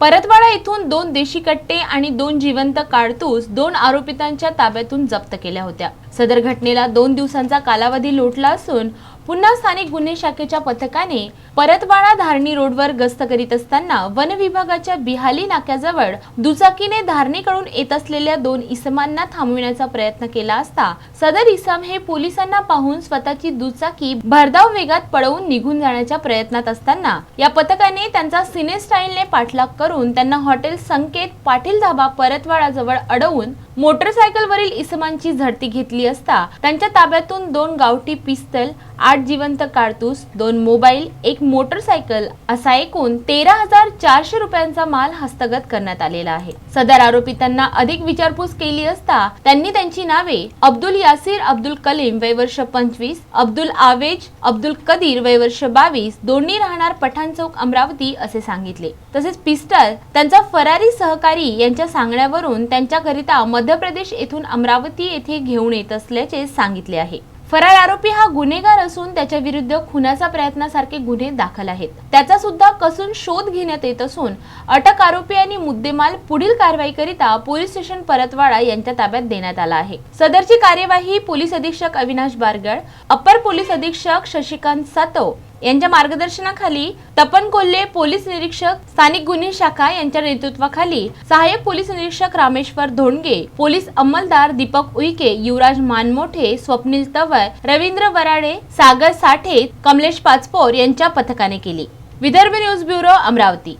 परतवाडा येथून दोन देशी कट्टे आणि दोन जिवंत काढतूस दोन आरोपितांच्या ताब्यातून जप्त केल्या होत्या. सदर घटनेला दोन दिवसांचा कालावधी लोटला असून पुन्हा स्थानिक गुन्हे शाखेच्या पथकाने परतवाडा धारणी रोडवर गस्त करीत असताना वन विभागाच्या बिहाली नाक्याजवळ दुचाकीने धारणीकडून येत असलेल्या दोन इसमांना थांबविण्याचा प्रयत्न केला असता सदर इसम हे पोलिसांना पाहून स्वतःची दुचाकी भरधाव वेगात पळवून निघून जाण्याच्या प्रयत्नात असताना या पथकाने त्यांचा सिने स्टाईलने पाठलाग करून त्यांना हॉटेल संकेत पाटील धाबा परतवाडाजवळ अडवून मोटरसायकलवरील इसमांची झडती घेतली असता त्यांच्या ताब्यातून दोन गावठी पिस्तल आठ जिवंत कारतूस दोन मोबाईल एक मोटरसायकल असा एकूण तेरा हजार चारशे रुपयांचा माल हस्तगत करण्यात आलेला आहे. सदर आरोपितांना अधिक विचारपूस केली असता त्यांनी त्यांची नावे अब्दुल यासिर अब्दुल कलीम वय वर्ष पंचवीस अब्दुल आवेज अब्दुल कदीर वय वर्ष बावीस दोन्ही राहणार पठाण चौक अमरावती असे सांगितले. तसेच पिस्टल त्यांचा फरारी सहकारी यांच्या सांगण्यावरून त्यांच्याकरिता मध्य प्रदेश येथून अमरावती येथे घेऊन येत असल्याचे सांगितले आहे. फरार आरोपी हा गुन्हेगार असून त्याच्या विरुद्ध खुनाचा प्रयत्नासारखे गुन्हे दाखल आहेत. त्याचा सुद्धा कसून शोध घेण्यात येत असून अटक आरोपी आणि मुद्देमाल पुढील कारवाईकरिता पोलीस स्टेशन परतवाडा यांच्या ताब्यात देण्यात आला आहे. सदरची कार्यवाही पोलीस अधीक्षक अविनाश बारगड अपर पोलीस अधीक्षक शशिकांत सातव यांच्या मार्गदर्शनाखाली तपन कोल्हे पोलीस निरीक्षक स्थानिक गुन्हे शाखा यांच्या नेतृत्वाखाली सहाय्यक पोलीस निरीक्षक रामेश्वर धोंडगे पोलीस अंमलदार दीपक उईके युवराज मानमोठे स्वप्नील तवर रवींद्र वराडे सागर साठे कमलेश पाचपोर यांच्या पथकाने केली. Vidarbha news bureau Amravati.